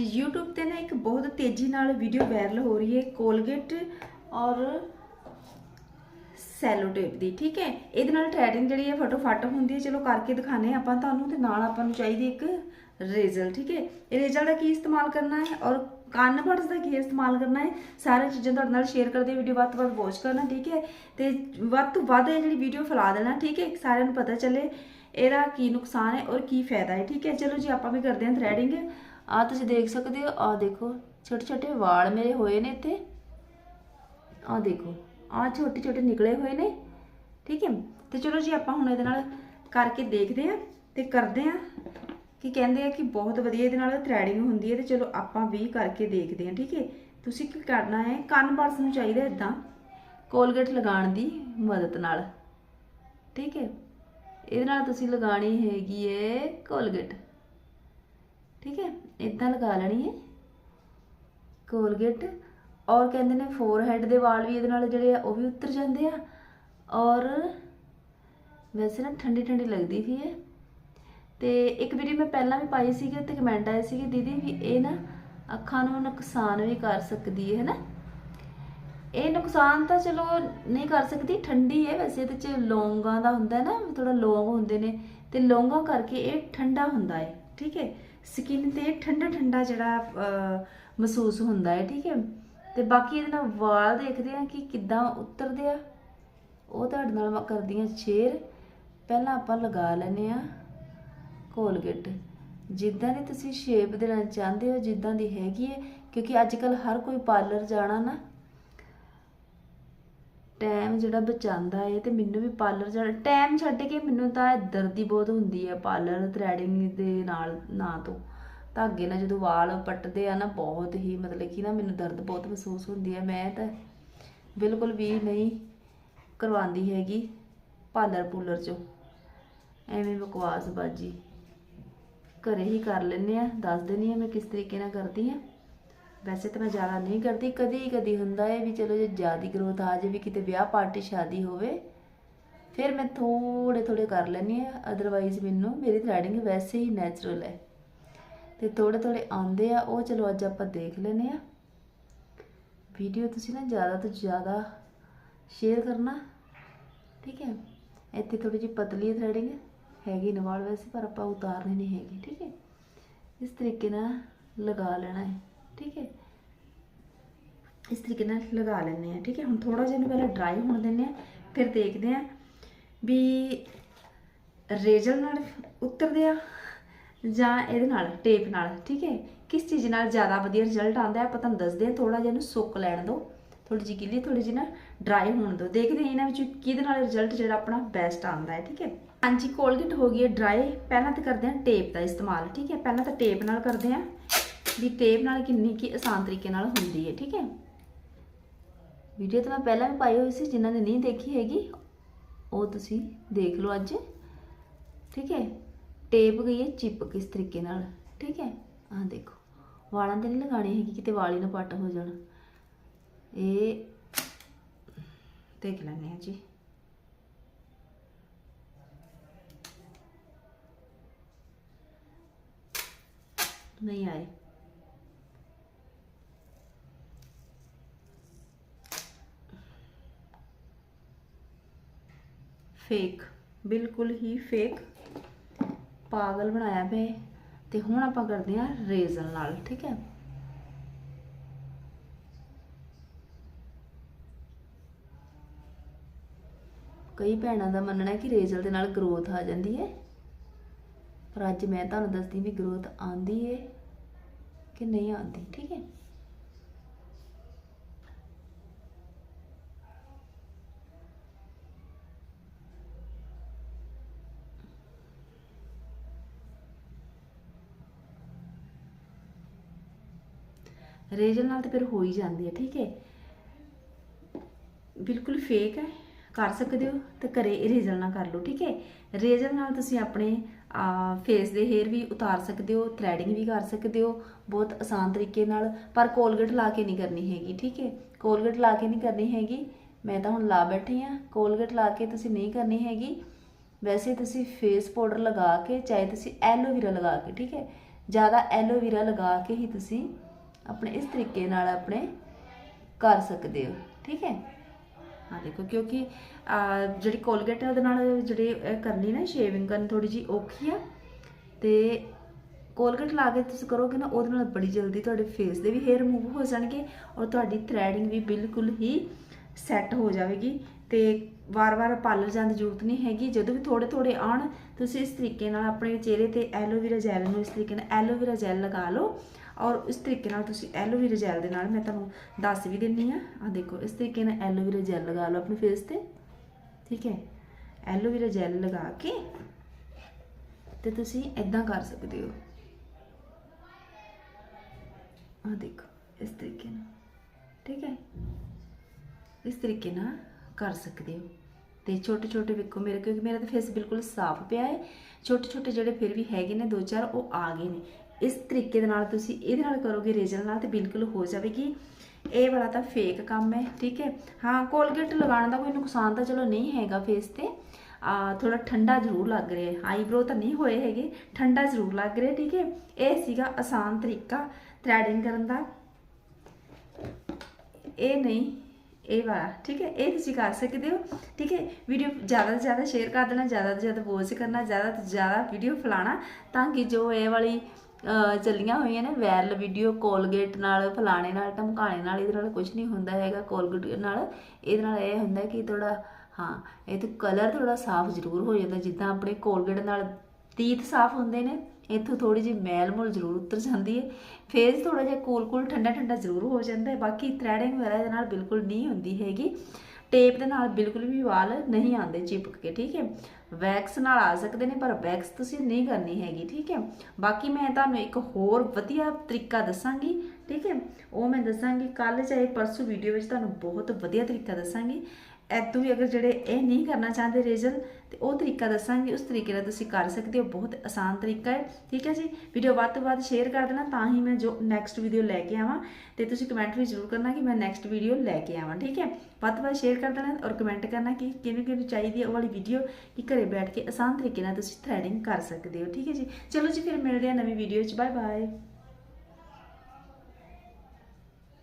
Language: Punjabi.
ਹਾਂਜੀ, YouTube ਤੇ ਨਾ ਇੱਕ ਬਹੁਤ ਤੇਜ਼ੀ ਨਾਲ ਵੀਡੀਓ ਵਾਇਰਲ ਹੋ ਰਹੀ ਹੈ ਕੋਲਗੇਟ ਔਰ ਸੈਲੋ ਟੇਪ ਦੀ, ਠੀਕ ਹੈ? ਇਹਦੇ ਨਾਲ ਥ੍ਰੈਡਿੰਗ ਜਿਹੜੀ ਹੈ ਫਟੋਫਟ ਹੁੰਦੀ ਹੈ। ਚਲੋ ਕਰਕੇ ਦਿਖਾਣੇ ਆਪਾਂ ਤੁਹਾਨੂੰ ਤੇ ਨਾਲ ਆਪਾਂ ਨੂੰ ਚਾਹੀਦੀ ਇੱਕ ਰੇਜ਼ਲ ਠੀਕ ਹੈ? ਇਹ ਰੇਜ਼ਲ ਦਾ ਕੀ ਇਸਤੇਮਾਲ ਕਰਨਾ ਹੈ ਔਰ ਕੰਨ ਬੜਸ ਦਾ ਕੀ ਇਸਤੇਮਾਲ ਕਰਨਾ ਹੈ? ਸਾਰੀਆਂ ਚੀਜ਼ਾਂ ਤੁਹਾਡੇ ਨਾਲ ਸ਼ੇਅਰ ਕਰਦੇ ਵੀਡੀਓ ਵੱਧ ਤੋਂ ਵੱਧ ਵਾਚ ਕਰਨਾ, ਠੀਕ ਹੈ? ਤੇ ਵੱਧ ਤੋਂ ਵੱਧ ਇਹ ਜਿਹੜੀ ਵੀਡੀਓ ਫੈਲਾ ਦੇਣਾ, ਠੀਕ ਹੈ? ਸਾਰਿਆਂ ਨੂੰ ਪਤਾ ਚੱਲੇ ਇਹਦਾ ਕੀ ਨੁਕਸਾਨ ਹੈ ਔਰ ਕੀ ਫਾਇਦਾ ਹੈ, ਠੀਕ ਹੈ? ਚਲੋ ਜੀ, ਆਪਾਂ ਵੀ ਕਰਦੇ ਹਾਂ ਥ੍ਰੈਡਿੰਗ ਆ ਤੁਸੀਂ ਦੇਖ ਸਕਦੇ ਹੋ, ਆ ਦੇਖੋ ਛੋਟੇ ਛੋਟੇ ਵਾਲ ਮੇਰੇ ਹੋਏ ਨੇ ਇੱਥੇ। ਆ ਦੇਖੋ, ਆ ਛੋਟੇ ਛੋਟੇ ਨਿਕਲੇ ਹੋਏ ਨੇ, ਠੀਕ ਹੈ? ਤੇ ਚਲੋ ਜੀ, ਆਪਾਂ ਹੁਣ ਇਹਦੇ ਨਾਲ ਕਰਕੇ ਦੇਖਦੇ ਆ ਤੇ ਕਰਦੇ ਆ ਕਿ ਕਹਿੰਦੇ ਆ ਕਿ ਬਹੁਤ ਵਧੀਆ ਇਹਦੇ ਨਾਲ ਥ੍ਰੈਡਿੰਗ ਹੁੰਦੀ ਹੈ ਤੇ ਚਲੋ ਆਪਾਂ ਵੀ ਕਰਕੇ ਦੇਖਦੇ ਆ ਠੀਕ ਹੈ? ਤੁਸੀਂ ਕੀ ਕਰਨਾ ਹੈ? ਕੰਨ ਬਰਸ ਨੂੰ ਚਾਹੀਦਾ ਇਦਾਂ ਕੋਲਗੇਟ ਲਗਾਉਣ ਦੀ ਮਦਦ ਨਾਲ, ਠੀਕ ਹੈ? ਇਹਦੇ ਨਾਲ ਤੁਸੀਂ ਲਗਾਣੀ ਹੈਗੀ ਹੈ ਕੋਲਗੇਟ, ਠੀਕ ਹੈ? ਇਦਾਂ ਲਗਾ ਲੈਣੀ ਹੈ ਕੋਲਗੇਟ ਔਰ ਕਹਿੰਦੇ ਨੇ ਫੋਰਹੈਡ ਦੇ ਵਾਲ ਵੀ ਇਹਦੇ ਨਾਲ ਜਿਹੜੇ ਆ, ਉਹ ਵੀ ਉਤਰ ਜਾਂਦੇ ਆ। ਔਰ ਵੈਸੇ ਨਾ ਠੰਡੀ ਠੰਡੀ ਲੱਗਦੀ ਸੀ ਇਹ ਤੇ ਇੱਕ ਵੀਡੀਓ ਮੈਂ ਪਹਿਲਾਂ ਵੀ ਪਾਈ ਸੀਗੀ ਤੇ ਕਮੈਂਟ ਆਏ ਸੀਗੇ ਦੀਦੀ ਵੀ ਇਹ ਨਾ ਅੱਖਾਂ ਨੂੰ ਨੁਕਸਾਨ ਵੀ ਕਰ ਸਕਦੀ ਹੈ ਨਾ ਇਹ ਨੁਕਸਾਨ ਤਾਂ ਚਲੋ ਨਹੀਂ ਕਰ ਸਕਦੀ, ਠੰਡੀ ਹੈ ਵੈਸੇ ਇਹਦੇ ਚ ਲੌਂਗਾਂ ਦਾ ਹੁੰਦਾ ਨਾ ਥੋੜਾ ਲੌਂਗ ਹੁੰਦੇ ਨੇ। ਤੇ ਲੌਂਗਾਂ ਕਰਕੇ ਇਹ ਠੰਡਾ ਹੁੰਦਾ ਹੈ ਠੀਕ ਹੈ ਸਕਿਨ ਤੇ ਠੰਡਾ ਠੰਡਾ ਜਿਹੜਾ ਮਹਿਸੂਸ ਹੁੰਦਾ ਹੈ, ਠੀਕ ਹੈ? ਤੇ ਬਾਕੀ ਇਹਦੇ ਨਾਲ ਵਾਲ ਦੇਖਦੇ ਆ ਕਿ ਕਿੱਦਾਂ ਉਤਰਦੇ ਆ। ਉਹ ਤੁਹਾਡੇ ਨਾਲ ਮੈਂ ਕਰਦੀ ਆ ਸ਼ੇਅਰ ਪਹਿਲਾਂ ਆਪਾਂ ਲਗਾ ਲੈਨੇ ਆ ਕੋਲਗੇਟ। ਜਿੱਦਾਂ ਦੀ ਤੁਸੀਂ ਸ਼ੇਪ ਦੇਣਾ ਚਾਹੁੰਦੇ ਹੋ, ਜਿੱਦਾਂ ਦੀ ਹੈਗੀ ਹੈ, ਕਿਉਂਕਿ ਅੱਜ ਕੱਲ ਹਰ ਕੋਈ ਪਾਰਲਰ ਜਾਣਾ ਨਾ ਟਾਈਮ ਜਿਹੜਾ ਬਚਾਉਂਦਾ ਏ ਤੇ ਮੈਨੂੰ ਵੀ ਪਾਰਲਰ ਜਾਣਾ ਟਾਈਮ ਛੱਡ ਕੇ ਮੈਨੂੰ ਤਾਂ ਦਰਦੀ ਬਹੁਤ ਹੁੰਦੀ ਹੈ ਪਾਰਲਰ ਥ੍ਰੈਡਿੰਗ ਦੇ ਨਾਲ, ਨਾ ਤੋਂ। ਧਾਗੇ ਨਾਲ ਜਦੋਂ ਵਾਲ ਪੱਟਦੇ ਆ ਨਾ ਬਹੁਤ ਹੀ ਮਤਲਬ ਕਿ ਨਾ ਮੈਨੂੰ ਦਰਦ ਬਹੁਤ ਮਹਿਸੂਸ ਹੁੰਦੀ ਹੈ ਮੈਂ ਤਾਂ ਬਿਲਕੁਲ ਵੀ ਨਹੀਂ ਕਰਵਾਉਂਦੀ ਹੈਗੀ ਪਾਰਲਰ ਪੂਲਰ ਚੋਂ। ਐਵੇਂ ਬਕਵਾਸ ਬਾਜੀ। ਘਰੇ ਹੀ ਕਰ ਲੈਂਦੇ ਆ, ਦੱਸ ਦਿੰਦੀ ਆ ਮੈਂ ਕਿਸ ਤਰੀਕੇ ਨਾਲ ਕਰਦੀ ਆ। ਵੈਸੇ ਤਾਂ ਮੈਂ ਜ਼ਿਆਦਾ ਨਹੀਂ ਕਰਦੀ, ਕਦੀ ਕਦੀ ਹੁੰਦਾ ਹੈ ਵੀ ਚਲੋ ਜੇ ਜ਼ਿਆਦਾ ਗਰੋਥ ਆ ਜਾਵੇ, ਕਿਤੇ ਵਿਆਹ ਪਾਰਟੀ ਸ਼ਾਦੀ ਹੋਵੇ, ਫਿਰ ਮੈਂ ਥੋੜੇ ਥੋੜੇ ਕਰ ਲੈਂਦੀ ਆ ਅਦਰਵਾਈਜ਼ ਮੈਨੂੰ, ਮੇਰੀ ਥ੍ਰੈਡਿੰਗ ਵੈਸੇ ਹੀ ਨੈਚੁਰਲ ਹੈ। ਤੇ ਥੋੜੇ ਥੋੜੇ ਆਉਂਦੇ ਆ, ਉਹ ਚਲੋ ਅੱਜ ਆਪਾਂ ਦੇਖ ਲੈਨੇ ਆ ਵੀਡੀਓ ਤੁਸੀਂ ਨਾ ਜ਼ਿਆਦਾ ਤੋਂ ਜ਼ਿਆਦਾ ਸ਼ੇਅਰ ਕਰਨਾ, ਠੀਕ ਹੈ? ਇੱਥੇ ਥੋੜੀ ਜਿਹੀ ਪਤਲੀ ਥ੍ਰੈਡਿੰਗ ਹੈਗੀ ਨਵਾਲ ਵੈਸੇ, ਪਰ ਆਪਾਂ ਉਤਾਰਨੀ ਨਹੀਂ ਹੈਗੀ, ਠੀਕ ਹੈ? ਇਸ ਤਰੀਕੇ ਨਾਲ ਲਗਾ ਲੈਣਾ ਹੈ। ਠੀਕ ਹੈ? ਇਸ ਤਰੀਕੇ ਨਾਲ ਲਗਾ ਲੈਣੇ ਆ ਠੀਕ ਹੈ? ਹੁਣ ਥੋੜਾ ਜਿਹਾ ਇਹਨੂੰ ਪਹਿਲਾਂ ਡਰਾਈ ਹੋਣ ਦਿੰਦੇ ਆ ਫਿਰ ਦੇਖਦੇ ਆ ਵੀ ਰੇਜ਼ਰ ਨਾਲ ਉਤਰਦੇ ਆ ਜਾਂ ਇਹਦੇ ਨਾਲ ਟੇਪ ਨਾਲ, ਠੀਕ ਹੈ? ਕਿਸ ਚੀਜ਼ ਨਾਲ ਜ਼ਿਆਦਾ ਵਧੀਆ ਰਿਜ਼ਲਟ ਆਉਂਦਾ ਹੈ? ਆਪਾਂ ਤੁਹਾਨੂੰ ਦੱਸਦੇ ਆ ਥੋੜਾ ਜਿਹਾ ਇਹਨੂੰ ਸੁੱਕ ਲੈਣ ਦਿਓ। ਥੋੜੀ ਜਿਹੀ ਗਿੱਲੀ ਥੋੜੀ ਜਿਹੀ ਨਾ ਡਰਾਈ ਹੋਣ ਦਿਓ। ਦੇਖਦੇ ਹਾਂ ਇਹਨਾਂ ਵਿੱਚ ਕਿਹਦੇ ਨਾਲ ਰਿਜ਼ਲਟ ਜਿਹੜਾ ਆਪਣਾ ਬੈਸਟ ਆਉਂਦਾ ਹੈ, ਠੀਕ ਹੈ? ਹਾਂਜੀ ਕੋਲਗੇਟ ਹੋ ਗਈ ਹੈ ਡਰਾਈ ਪਹਿਲਾਂ ਤਾਂ ਕਰਦੇ ਹਾਂ ਟੇਪ ਦਾ ਇਸਤੇਮਾਲ, ਠੀਕ ਹੈ? ਪਹਿਲਾਂ ਤਾਂ ਟੇਪ ਨਾਲ ਕਰਦੇ ਹਾਂ। ਵੀ ਟੇਪ ਨਾਲ ਕਿੰਨੀ ਕੀ ਆਸਾਨ ਤਰੀਕੇ ਨਾਲ ਹੁੰਦੀ ਹੈ, ਠੀਕ ਹੈ? ਵੀਡੀਓ ਤਾਂ ਮੈਂ ਪਹਿਲਾਂ ਵੀ ਪਾਈ ਹੋਈ ਸੀ, ਜਿਨ੍ਹਾਂ ਨੇ ਨਹੀਂ ਦੇਖੀ ਹੈਗੀ, ਉਹ ਤੁਸੀਂ ਦੇਖ ਲਓ ਅੱਜ, ਠੀਕ ਹੈ? ਟੇਪ ਗਈ ਹੈ ਚਿਪਕ ਇਸ ਤਰੀਕੇ ਨਾਲ, ਠੀਕ ਹੈ? ਆਹ ਦੇਖੋ, ਵਾਲਾਂ ਤੇ ਨਹੀਂ ਲਗਾਣੀ ਹੈਗੀ, ਕਿਤੇ ਵਾਲ ਹੀ ਨਾ ਪੱਟ ਹੋ ਜਾਣ। ਇਹ ਦੇਖ ਲੈਂਦੇ ਹਾਂ ਜੀ। ਨਹੀਂ ਆਏ। ਫੇਕ ਬਿਲਕੁਲ ਹੀ ਫੇਕ ਪਾਗਲ ਬਣਾਇਆ ਪਿਆ ਹੈ। ਤੇ ਹੁਣ ਆਪਾਂ ਕਰਦੇ ਹਾਂ ਰੇਜ਼ਰ ਨਾਲ, ਠੀਕ ਹੈ? ਕਈ ਭੈਣਾਂ ਦਾ ਮੰਨਣਾ ਹੈ ਕਿ ਰੇਜ਼ਲ ਦੇ ਨਾਲ ਗਰੋਥ ਆ ਜਾਂਦੀ ਹੈ। ਪਰ ਅੱਜ ਮੈਂ ਤੁਹਾਨੂੰ ਦੱਸਦੀ ਵੀ ਗਰੋਥ ਆਂਦੀ ਹੈ ਕਿ ਨਹੀਂ ਆਂਦੀ ਠੀਕ ਹੈ? ਰੇਜ਼ਰ ਨਾਲ ਤਾਂ ਫਿਰ ਹੋ ਹੀ ਜਾਂਦੀ ਹੈ, ਠੀਕ ਹੈ। ਬਿਲਕੁਲ ਫੇਕ ਹੈ, ਕਰ ਸਕਦੇ ਹੋ ਤੇ ਘਰੇ ਰੇਜ਼ਰ ਨਾਲ ਕਰ ਲਓ, ਠੀਕ ਹੈ। ਰੇਜ਼ਰ ਨਾਲ ਤੁਸੀਂ ਆਪਣੇ ਫੇਸ ਦੇ ਹੇਅਰ ਵੀ ਉਤਾਰ ਸਕਦੇ ਹੋ ਥ੍ਰੈਡਿੰਗ ਵੀ ਕਰ ਸਕਦੇ ਹੋ, ਬਹੁਤ ਆਸਾਨ ਤਰੀਕੇ ਨਾਲ, ਪਰ ਕੋਲਗੇਟ ਲਾ ਕੇ ਨਹੀਂ ਕਰਨੀ ਹੈਗੀ, ਠੀਕ ਹੈ। ਕੋਲਗੇਟ ਲਾ ਕੇ ਨਹੀਂ ਕਰਨੀ ਹੈਗੀ, ਮੈਂ ਤਾਂ ਹੁਣ ਲਾ ਬੈਠੀ ਆ ਕੋਲਗੇਟ ਲਾ ਕੇ ਤੁਸੀਂ ਨਹੀਂ ਕਰਨੀ ਹੈਗੀ। ਵੈਸੇ ਤੁਸੀਂ ਫੇਸ ਪਾਊਡਰ ਲਗਾ ਕੇ, ਚਾਹੇ ਤੁਸੀਂ ਐਲੋਵੇਰਾ ਲਗਾ ਕੇ, ਠੀਕ ਹੈ। ਜ਼ਿਆਦਾ ਐਲੋਵੇਰਾ ਲਗਾ ਕੇ ਹੀ ਤੁਸੀਂ ਆਪਣੇ ਇਸ ਤਰੀਕੇ ਨਾਲ ਆਪਣੇ ਕਰ ਸਕਦੇ ਹੋ, ਠੀਕ ਹੈ? ਹਾਂ, ਦੇਖੋ, ਕਿਉਂਕਿ ਜਿਹੜੀ ਕੋਲਗੇਟ ਹੈ, ਉਹਦੇ ਨਾਲ ਜਿਹੜੀ ਇਹ ਕਰਨੀ ਨਾ ਸ਼ੇਵਿੰਗ ਕਰਨੀ ਥੋੜੀ ਜੀ ਔਖੀ ਆ। ਤੇ ਕੋਲਗੇਟ ਲਾ ਕੇ ਤੁਸੀਂ ਕਰੋਗੇ ਨਾ, ਉਹਦੇ ਨਾਲ ਬੜੀ ਜਲਦੀ ਤੁਹਾਡੇ ਫੇਸ ਦੇ ਵੀ ਹੇਅਰ ਰਿਮੂਵ ਹੋ ਜਾਣਗੇ ਔਰ ਤੁਹਾਡੀ ਥ੍ਰੈਡਿੰਗ ਵੀ ਬਿਲਕੁਲ ਹੀ ਸੈੱਟ ਹੋ ਜਾਵੇਗੀ। ਤੇ ਵਾਰ-ਵਾਰ ਪਾਰਲਰ ਜਾਣ ਦੀ ਜ਼ਰੂਰਤ ਨਹੀਂ ਹੈਗੀ। ਜਦੋਂ ਵੀ ਥੋੜੇ ਥੋੜੇ ਆਉਣ, ਤੁਸੀਂ ਇਸ ਤਰੀਕੇ ਨਾਲ ਆਪਣੇ ਚਿਹਰੇ ਤੇ ਐਲੋਵੇਰਾ ਜੈਲ ਨੂੰ, ਇਸ ਤਰੀਕੇ ਨਾਲ ਐਲੋਵੇਰਾ ਜੈਲ ਲਗਾ ਲਓ। ਔਰ ਇਸ ਤਰੀਕੇ ਨਾਲ ਤੁਸੀਂ ਐਲੋਵੇਰਾ ਜੈਲ ਦੇ ਨਾਲ ਮੈਂ ਤੁਹਾਨੂੰ ਦੱਸ ਵੀ ਦਿੰਨੀ ਆ। ਆ ਦੇਖੋ, ਇਸ ਤਰੀਕੇ ਨਾਲ ਐਲੋਵੇਰਾ ਜੈਲ ਲਗਾ ਲਓ ਆਪਣੇ ਫੇਸ ਤੇ। ਠੀਕ ਹੈ? ਐਲੋਵੇਰਾ ਜੈਲ ਲਗਾ ਕੇ ਤੇ ਤੁਸੀਂ ਇਦਾਂ ਕਰ ਸਕਦੇ ਹੋ। ਆ ਦੇਖੋ, ਇਸ ਤਰੀਕੇ ਨਾਲ। ਠੀਕ ਹੈ? ਇਸ ਤਰੀਕੇ ਨਾਲ ਕਰ ਸਕਦੇ ਹੋ। ਤੇ ਛੋਟੇ ਛੋਟੇ ਵੇਖੋ ਮੇਰੇ, ਕਿਉਂਕਿ ਮੇਰਾ ਤਾਂ ਫੇਸ ਬਿਲਕੁਲ ਸਾਫ਼ ਪਿਆ ਹੈ। ਛੋਟੇ ਛੋਟੇ ਜਿਹੜੇ ਫਿਰ ਵੀ ਹੈਗੇ ਨੇ ਦੋ ਚਾਰ, ਉਹ ਆ ਗਏ ਨੇ। ਇਸ ਤਰੀਕੇ ਦੇ ਨਾਲ ਤੁਸੀਂ ਇਹਦੇ ਨਾਲ ਕਰੋਗੇ ਰੇਜ਼ਰ ਨਾਲ ਤੇ ਬਿਲਕੁਲ ਹੋ ਜਾਵੇਗੀ। ਇਹ ਵਾਲਾ ਤਾਂ ਫੇਕ ਕੰਮ ਹੈ, ਠੀਕ ਹੈ। ਹਾਂ ਕੋਲਗੇਟ ਲਗਾਉਣ ਦਾ ਕੋਈ ਨੁਕਸਾਨ ਤਾਂ ਚਲੋ ਨਹੀਂ ਹੈਗਾ ਫੇਸ ਤੇ। ਆ ਥੋੜਾ ਠੰਡਾ ਜ਼ਰੂਰ ਲੱਗ ਰਿਹਾ ਹੈ। ਆਈਬ੍ਰੋ ਤਾਂ ਨਹੀਂ ਹੋਏ ਹੈਗੇ, ਠੰਡਾ ਜ਼ਰੂਰ ਲੱਗ ਰਿਹਾ, ਠੀਕ ਹੈ। ਇਹ ਸੀਗਾ ਆਸਾਨ ਤਰੀਕਾ ਥ੍ਰੈਡਿੰਗ ਕਰਨ ਦਾ। ਇਹ ਨਹੀਂ, ਇਹ ਵਾਲਾ, ਠੀਕ ਹੈ। ਇਹ ਤੁਸੀਂ ਕਰ ਸਕਦੇ ਹੋ, ਠੀਕ ਹੈ। ਵੀਡੀਓ ਜ਼ਿਆਦਾ ਤੋਂ ਜ਼ਿਆਦਾ ਸ਼ੇਅਰ ਕਰ ਦੇਣਾ, ਜ਼ਿਆਦਾ ਤੋਂ ਜ਼ਿਆਦਾ ਪੋਸਟ ਕਰਨਾ, ਜ਼ਿਆਦਾ ਤੋਂ ਜ਼ਿਆਦਾ ਵੀਡੀਓ ਫਲਾਣਾ, ਤਾਂ ਕਿ ਜੋ ਇਹ ਵਾਲੀ ਚੱਲੀਆਂ ਹੋਈਆਂ ਨੇ ਵਾਇਰਲ ਵੀਡੀਓ ਕੋਲਗੇਟ ਨਾਲ, ਫਲਾਣੇ ਨਾਲ, ਧਮਕਾਣੇ ਨਾਲ, ਇਹਦੇ ਨਾਲ ਕੁਝ ਨਹੀਂ ਹੁੰਦਾ ਹੈਗਾ, ਕੋਲਗੇਟ ਨਾਲ। ਇਹਦੇ ਨਾਲ ਇਹ ਹੁੰਦਾ ਕਿ ਥੋੜਾ ਹਾਂ, ਇਹ ਤੇ ਕਲਰ ਥੋੜਾ ਸਾਫ਼ ਜ਼ਰੂਰ ਹੋ ਜਾਂਦਾ। ਜਿੱਦਾਂ ਆਪਣੇ ਕੋਲਗੇਟ ਨਾਲ ਤੀਤ ਸਾਫ਼ ਹੁੰਦੇ ਨੇ, ਇੱਥੋਂ ਥੋੜੀ ਜਿਹੀ ਮੈਲ ਮੁਲ ਜ਼ਰੂਰ ਉਤਰ ਜਾਂਦੀ ਹੈ। ਫੇਸ ਥੋੜਾ ਜਿਹਾ ਕੂਲ ਕੂਲ ਠੰਡਾ ਠੰਡਾ ਜ਼ਰੂਰ ਹੋ ਜਾਂਦਾ ਹੈ। ਬਾਕੀ ਥ੍ਰੈਡਿੰਗ ਵਗੈਰਾ ਦੇ ਨਾਲ ਬਿਲਕੁਲ ਨਹੀਂ ਹੁੰਦੀ ਹੈਗੀ। ਟੇਪ ਦੇ ਨਾਲ ਬਿਲਕੁਲ ਵੀ ਵਾਲ ਨਹੀਂ ਆਉਂਦੇ ਚਿਪਕ ਕੇ, ਠੀਕ ਹੈ? ਵੈਕਸ ਨਾਲ ਆ ਸਕਦੇ ਨੇ, ਪਰ ਵੈਕਸ ਤੁਸੀਂ ਨਹੀਂ ਕਰਨੀ ਹੈਗੀ, ਠੀਕ ਹੈ? ਬਾਕੀ ਮੈਂ ਤੁਹਾਨੂੰ ਇੱਕ ਹੋਰ ਵਧੀਆ ਤਰੀਕਾ ਦੱਸਾਂਗੀ, ਠੀਕ ਹੈ? ਉਹ ਮੈਂ ਦੱਸਾਂਗੀ ਕੱਲ ਚਾਹੇ ਪਰਸੋਂ ਵੀਡੀਓ ਵਿੱਚ ਤੁਹਾਨੂੰ ਬਹੁਤ ਵਧੀਆ ਤਰੀਕਾ ਦੱਸਾਂਗੀ। ਐਤੋਂ ਵੀ ਅਗਰ ਜਿਹੜੇ ਇਹ ਨਹੀਂ ਕਰਨਾ ਚਾਹੁੰਦੇ ਰੇਜ਼ਰ ਤੇ ਉਹ ਤਰੀਕਾ ਦੱਸਾਂਗੀ, ਉਸ ਤਰੀਕੇ ਨਾਲ ਤੁਸੀਂ ਕਰ ਸਕਦੇ ਹੋ, ਬਹੁਤ ਆਸਾਨ ਤਰੀਕਾ ਹੈ, ਠੀਕ ਹੈ ਜੀ? ਵੀਡੀਓ ਵੱਧ ਤੋਂ ਵੱਧ ਸ਼ੇਅਰ ਕਰ ਦੇਣਾ, ਤਾਂ ਹੀ ਮੈਂ ਜੋ ਨੈਕਸਟ ਵੀਡੀਓ ਲੈ ਕੇ ਆਵਾਂ, ਤੇ ਤੁਸੀਂ ਕਮੈਂਟ ਵੀ ਜ਼ਰੂਰ ਕਰਨਾ ਕਿ ਮੈਂ ਨੈਕਸਟ ਵੀਡੀਓ ਲੈ ਕੇ ਆਵਾਂ, ਠੀਕ ਹੈ? ਵੱਧ ਤੋਂ ਵੱਧ ਸ਼ੇਅਰ ਕਰ ਦੇਣਾ ਔਰ ਕਮੈਂਟ ਕਰਨਾ ਕਿ ਕਿਵੇਂ ਕਿਹਨੂੰ ਚਾਹੀਦੀ ਹੈ ਉਹ ਵਾਲੀ ਵੀਡੀਓ ਕਿ ਘਰੇ ਬੈਠ ਕੇ ਆਸਾਨ ਤਰੀਕੇ ਨਾਲ ਤੁਸੀਂ ਥ੍ਰੈਡਿੰਗ ਕਰ ਸਕਦੇ ਹੋ, ਠੀਕ ਹੈ ਜੀ? ਚਲੋ ਜੀ, ਫਿਰ ਮਿਲਦੇ ਹਾਂ ਨਵੀਂ ਵੀਡੀਓ 'ਚ ਬਾਏ ਬਾਏ